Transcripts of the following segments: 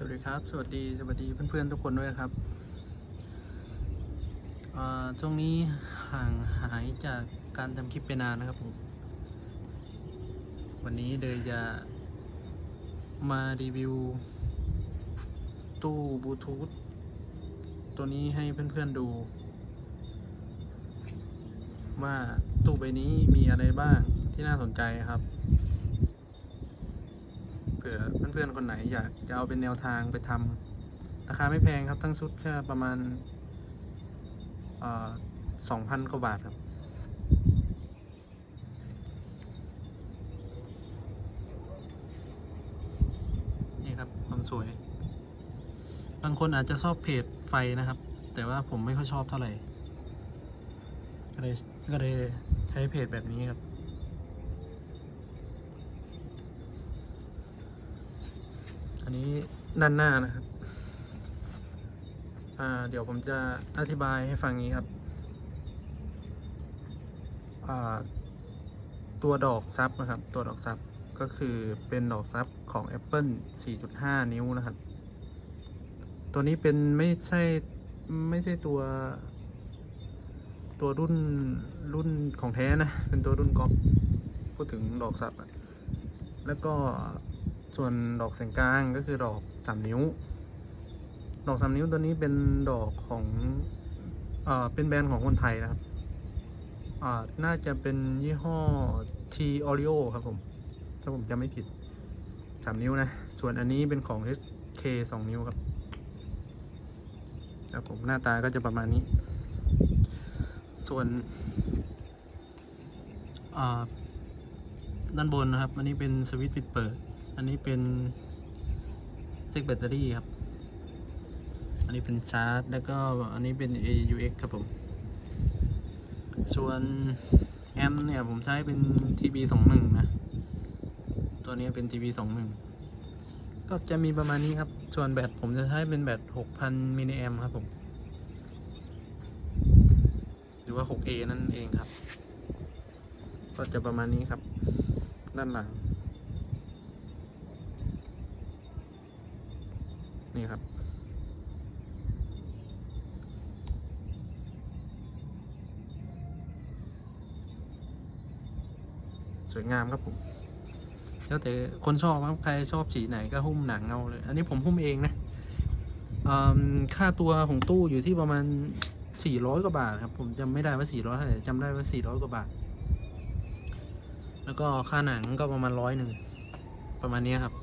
สวัสดีครับ สวัสดี สวัสดีเพื่อนๆทุกคนด้วยนะครับช่วงนี้ห่างหายจากการทำคลิปไปนานนะครับผม วันนี้เดยจะมารีวิว ตู้บลูทูธตัวนี้ให้เพื่อนๆดู ว่าตู้ใบนี้มีอะไรบ้างที่น่าสนใจครับ ผื่อเพื่อนๆคนไหนอยากจะเอาเป็นแนวทางไปทำราคาไม่แพงครับทั้งชุดแค่ประมาณสองพันกว่าบาทครับ นี่ครับความสวย บางคนอาจจะชอบเพจไฟนะครับ แต่ว่าผมไม่ค่อยชอบเท่าไหร่ ก็เลยก็เลยใช้เพจแบบนี้ครับ อันนี้ด้านหน้านะครับ อ่า เดี๋ยวผมจะอธิบายให้ฟังนี้ครับ อ่า ตัวดอกซับนะครับ ตัวดอกซับก็คือเป็นดอกซับของ Apple 4.5 นิ้วนะครับ ตัวนี้เป็นไม่ใช่ไม่ใช่ตัว ตัวรุ่นรุ่นของแท้นะ เป็นตัวรุ่นก๊อปพูดถึงดอกซับอะแล้วก็ ส่วนดอกแสงกลางก็คือดอกสามนิ้ว ดอกสามนิ้วตัวนี้เป็นดอกของเอ่าเป็นแบรนด์ของคนไทยนะครับอ่าน่าจะเป็นยี่ห้อ T Oreo ครับผม ถ้าผมจำไม่ผิดสามนิ้วนะ ส่วนอันนี้เป็นของ SK สองนิ้วครับครับผมหน้าตาก็จะประมาณนี้ ส่วนอ่าด้านบนนะครับ อันนี้เป็นสวิตช์ปิดเปิด อันนี้เป็นเซ็กแบตเตอรี่ครับ อันนี้เป็นชาร์จ แล้วก็อันนี้เป็น AUX ครับผม ส่วนแอมป์เนี่ยผมใช้เป็น TB21 นะ ตัวนี้เป็น TB21 ก็จะมีประมาณนี้ครับ ส่วนแบตผมจะใช้เป็นแบต 6,000 มิลลิแอมครับผม หรือว่า 6A นั่นเองครับ ก็จะประมาณนี้ครับ ด้านหลัง นี่ครับ สวยงามครับผมแล้วแต่คนชอบครับใครชอบสีไหนก็หุ้มหนังเอาเลย อันนี้ผมหุ้มเองนะค่าตัวของตู้อยู่ที่ประมาณสี่ร้อยกว่าบาทครับ ผมจำไม่ได้ว่าสี่ร้อยเท่าไหร่จำได้ว่าสี่ร้อยกว่าบาท แล้วก็ค่าหนังก็ประมาณร้อยหนึ่งประมาณนี้ครับ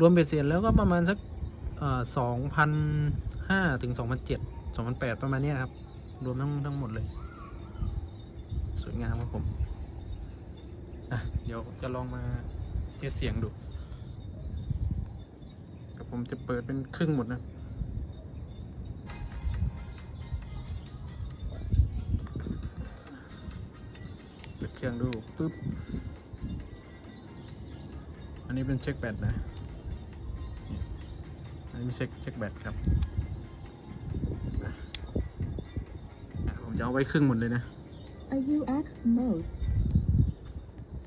รวมเบ็ดเสร็จแล้วก็ประมาณสัก สองพันห้าถึงสองพันเจ็ดสองพันแปดประมาณนี้ครับ รวมทั้งทั้งหมดเลย สวยงามครับผมอะเดี๋ยวจะลองมาเทสเสียงดูแต่ผมจะเปิดเป็นครึ่งหมดนะเปิดเครื่องดูปุ๊บ อันนี้เป็นเช็คแบตนะ อันนี้เช็คเช็คแบตครับอะอะผมจะเอาไว้ครึ่งหมดเลยนะ AUX mode.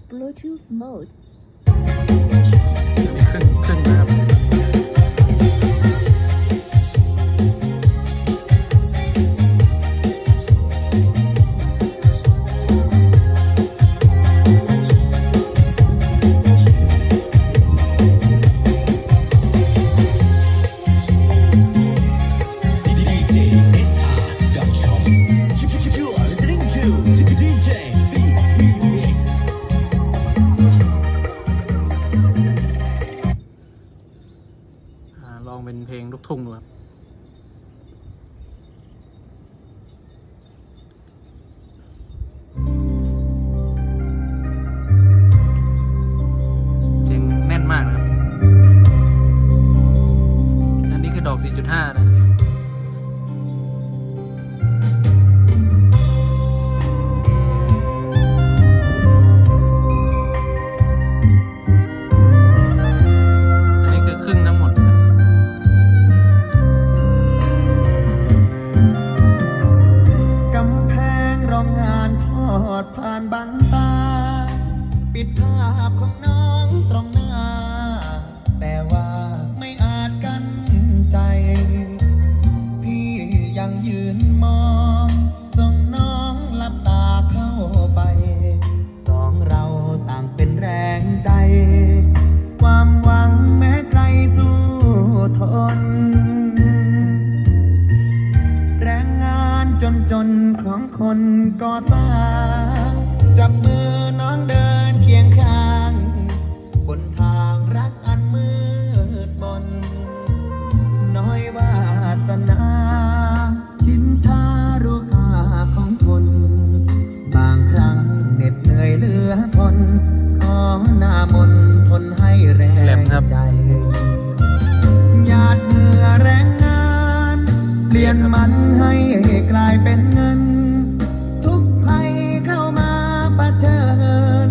Bluetooth mode. อันนี้ครึ่งครึ่งนะครับ เป็นเงิน ทุกภัยเข้ามาประเชิญ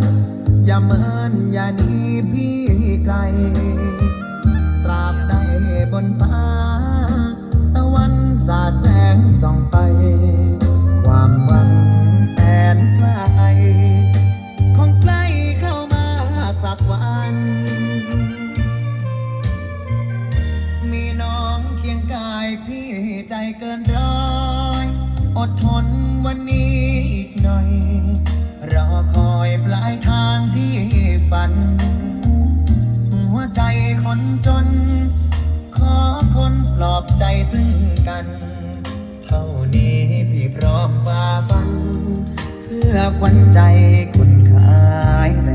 อย่าเมินอย่าหนีพี่ไกล ตราบใดบนฟ้า ตะวันสาดแสงส่องไป ความหวังแสนไกลคงใกล้เข้ามาสักวัน มีน้องเคียงกายพี่ใจเกินร้ อดทนวันนี้อีกหน่อย รอคอยปลายทางที่ฝัน หัวใจคนจน ขอคนปลอบใจซึ่งกัน เท่านี้พี่พร้อมฝ่าฟัน เพื่อควันใจคุณขายแร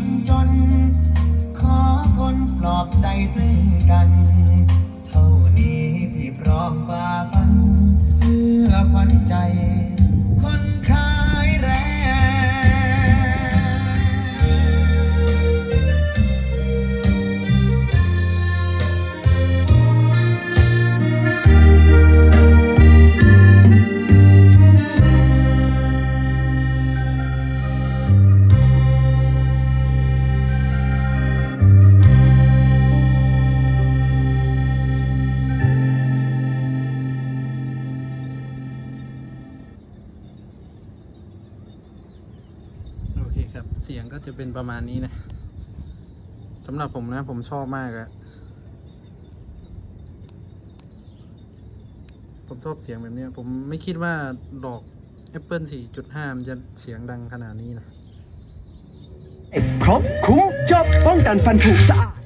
คนจน ขอคนปลอบใจซึ่งกัน ครับ เสียงก็จะเป็นประมาณนี้นะสำหรับผมนะผมชอบมากอะผมชอบเสียงแบบนี้ผมไม่คิดว่าดอก Apple 4.5 มันจะเสียงดังขนาดนี้นะครบคุ้มจบป้องกันฟันผุสะอาด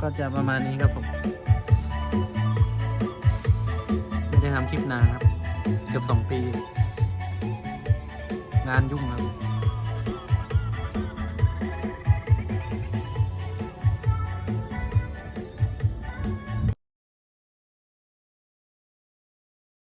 ก็จะประมาณนี้ครับผมไม่ได้ทำคลิปนานครับ เกือบสองปี งานยุ่งครับ